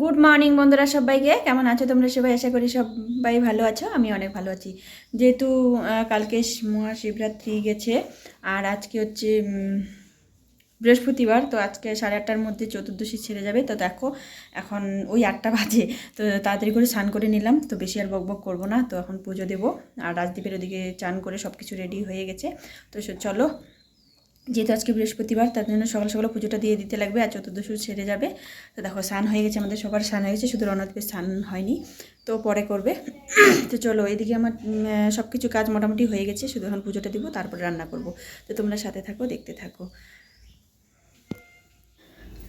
Good morning বন্ধুরা সবাইকে। কেমন আছো তোমরা সবাই? আশা করি সবাই ভালো আছো। আমি অনেক ভালো আছি। যেহেতু কালকে মহাশিবরাত্রি গেছে, আর আজকে হচ্ছে বৃহস্পতিবার, তো আজকে সাড়ে আটটার মধ্যে চতুর্দশী ছেড়ে যাবে। তো দেখো, এখন ওই আটটা বাজে, তো তাড়াতাড়ি করে স্নান করে নিলাম। তো বেশি আর বকবক করব না। তো এখন পুজো দেবো। আর রাজদীপের ওদিকে চান করে সব কিছু রেডি হয়ে গেছে। তো চলো যেহেতু আজকে বৃহস্পতিবার, তার জন্য সকাল সকাল পুজোটা দিয়ে দিতে লাগবে আর চতুর্দশ ছেড়ে যাবে। তো দেখো, স্নান হয়ে গেছে, আমাদের সবার স্নান হয়ে গেছে, শুধু রণদীপের স্নান হয়নি, তো পরে করবে। তো চলো, এদিকে আমার সব কিছু কাজ মোটামুটি হয়ে গেছে, শুধু এখন পুজোটা দিব, তারপর রান্না করব। তো তোমরা সাথে থাকো, দেখতে থাকো।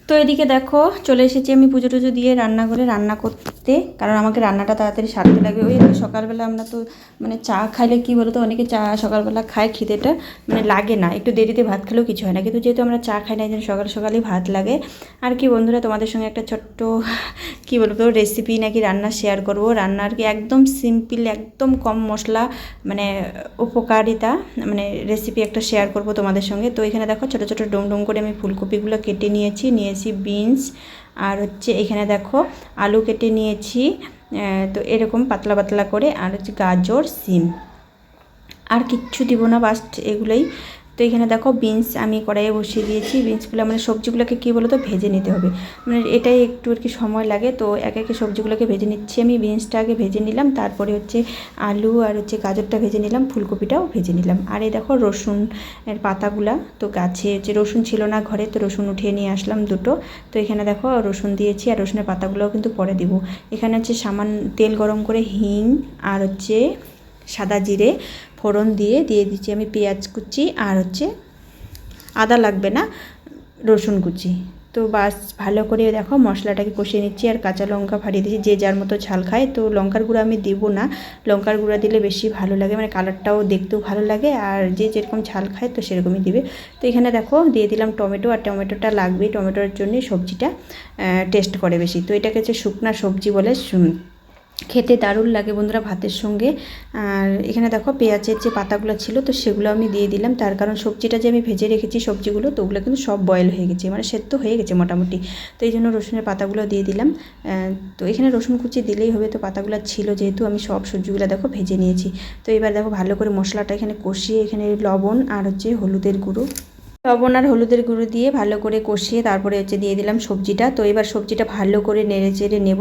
তো এদিকে দেখো, চলে এসেছি আমি পুজো টুজো দিয়ে রান্না করে রান্না করতে। কারণ আমাকে রান্নাটা তাড়াতাড়ি সারতে লাগে ওই সকালবেলা আমরা তো মানে চা খাইলে কি বলতো, অনেকে চা সকালবেলা খায়, খিদেটা মানে লাগে না। একটু দেরিতে ভাত খেলেও কিছু হয় না। কিন্তু যেহেতু আমরা চা খাই না সকাল সকালই ভাত লাগে। আর কি বন্ধুরা, তোমাদের সঙ্গে একটা ছোট্ট কি বলব রেসিপি নাকি রান্না শেয়ার করব। রান্নার কি একদম সিম্পল একদম কম মশলা মানে উপকারিতা মানে রেসিপি একটা শেয়ার করব তোমাদের সঙ্গে। তো এখানে দেখো ছোটো ছোটো ডুম ডুম করে আমি ফুলকপিগুলো কেটে নিয়েছি। নিয়েছি বিনস আর হচ্ছে এখানে দেখো আলু কেটে নিয়েছি তো এরকম পাতলা পাতলা করে। আর হচ্ছে গাজর, সিম। আর কিচ্ছু দিব না বাস্ট এগুলোই তো এখানে দেখো বিনস আমি কড়াইয়ে বসিয়ে দিয়েছি। বিনসগুলো মানে সবজিগুলোকে কী বলো তো ভেজে নিতে হবে। মানে এটাই একটু আর কি সময় লাগে। তো একে একে সবজিগুলোকে ভেজে নিচ্ছি আমি। বিনসটা আগে ভেজে নিলাম। তারপরে হচ্ছে আলু আর হচ্ছে গাজরটা ভেজে নিলাম। ফুলকপিটাও ভেজে নিলাম। আর এই দেখো রসুন এর পাতাগুলা। তো গাছে যে রসুন ছিল না ঘরে, তো রসুন উঠিয়ে নিয়ে আসলাম দুটো। তো এখানে দেখো রসুন দিয়েছি আর রসুনের পাতাগুলোও কিন্তু পরে দিব। এখানে হচ্ছে সামান তেল গরম করে হিং আর হচ্ছে সাদা জিরে ফোড়ন দিয়ে দিয়ে দিচ্ছি আমি পেঁয়াজ কুচি আর হচ্ছে আদা লাগবে না, রসুন কুচি। তো বাস ভালো করে দেখো মশলাটাকে কষিয়ে নিচ্ছি আর কাঁচা লঙ্কা ফাটিয়ে দিচ্ছি যে যার মতো ঝাল খায়। তো লঙ্কার গুঁড়ো আমি দিব না, লঙ্কার গুঁড়া দিলে বেশি ভালো লাগে মানে কালারটাও দেখতেও ভালো লাগে আর যে যেরকম ঝাল খায় তো সেরকমই দিবে। তো এখানে দেখো দিয়ে দিলাম টমেটো আর টমেটোটা লাগবে টমেটোর জন্যই সবজিটা টেস্ট করে বেশি। তো এটাকে হচ্ছে শুকনা সবজি বলে খেতে দারুণ লাগে বন্ধুরা ভাতের সঙ্গে। আর এখানে দেখো পেঁয়াজের যে পাতাগুলো ছিল, তো সেগুলো আমি দিয়ে দিলাম। তার কারণ সবজিটা যে আমি ভেজে রেখেছি সবজিগুলো, তো ওগুলো কিন্তু সব বয়েল হয়ে গেছে মানে সেদ্ধ হয়ে গেছে মোটামুটি। তো এই জন্য রসুনের পাতাগুলো দিয়ে দিলাম। তো এখানে রসুন কুচি দিলেই হবে, তো পাতাগুলো ছিল যেহেতু আমি সব সবজিগুলো দেখো ভেজে নিয়েছি। তো এবার দেখো ভালো করে মশলাটা এখানে কষিয়ে এখানে লবণ আর হচ্ছে হলুদের গুঁড়ো। লবণ আর হলুদের গুঁড়ো দিয়ে ভালো করে কষিয়ে তারপরে হচ্ছে দিয়ে দিলাম সবজিটা। তো এবার সবজিটা ভালো করে নেড়ে চেড়ে নেব।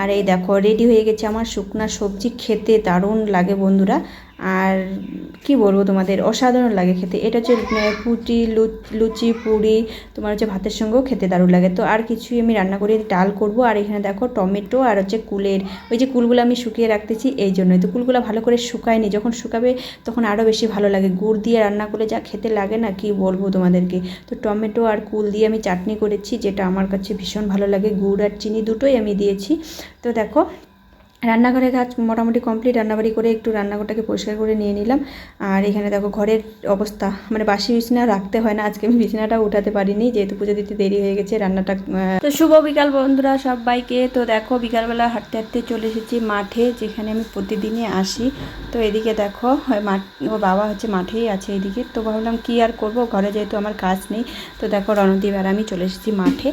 আর এই দেখো রেডি হয়ে গেছে আমার শুকনা সবজি। খেতে দারুণ লাগে বন্ধুরা। আর কি বলব তোমাদের অসাধারণ লাগে খেতে। এটা হচ্ছে আহ, পুটি লুচি পুরি তোমার হচ্ছে ভাতের সঙ্গেও খেতে দারুণ লাগে। তো আর কিছুই আমি রান্না করে ডাল করব। আর এখানে দেখো টমেটো আর হচ্ছে কুলের ওই যে কুলগুলো আমি শুকিয়ে রাখতেছি এই জন্যই। তো কুলগুলো ভালো করে শুকায়নি। যখন শুকাবে তখন আরও বেশি ভালো লাগে। গুড় দিয়ে রান্না করলে যা খেতে লাগে না কি বলব তোমাদেরকে। তো টমেটো আর কুল দিয়ে আমি চাটনি করেছি যেটা আমার কাছে ভীষণ ভালো লাগে। গুড় আর চিনি দুটোই আমি দিয়েছি। তো দেখো রান্নাঘরের কাজ মোটামুটি কমপ্লিট রান্নাবাড়ি করে একটু রান্নাঘরটাকে পরিষ্কার করে নিয়ে নিলাম। আর এখানে দেখো ঘরের অবস্থা মানে বাসি বিছানা রাখতে হয় না, আজকে আমি বিছানাটা উঠাতে পারিনি, যেহেতু পুজো দিতে দেরি হয়ে গেছে, রান্নাটা তো শুভ বিকাল বন্ধুরা সবাইকে। তো দেখো বিকালবেলা হাঁটতে হাঁটতে চলে এসেছি মাঠে, যেখানে আমি প্রতিদিনই আসি। তো এদিকে দেখো মাঠ ও বাবা হচ্ছে মাঠেই আছে এদিকে। তো ভাবলাম কি আর করব, ঘরে যেহেতু আমার কাজ নেই, তো দেখো রণদীপ আর আমি চলে এসেছি মাঠে।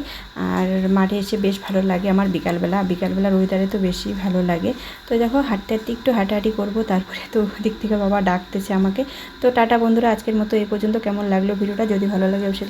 আর মাঠে এসে বেশ ভালো লাগে আমার বিকালবেলা। বিকালবেলার ওয়েদারে তো বেশি ভালো লাগে। তো দেখো, হাঁটতে হাঁটতে একটু হাঁটাহাঁটি করব, তারপরে তো দিক থেকে বাবা ডাকতেছে আমাকে। তো টাটা বন্ধুরা, আজকের মতো এই পর্যন্ত। কেমন লাগল ভিডিওটা? যদি ভালো লাগে অবশ্যই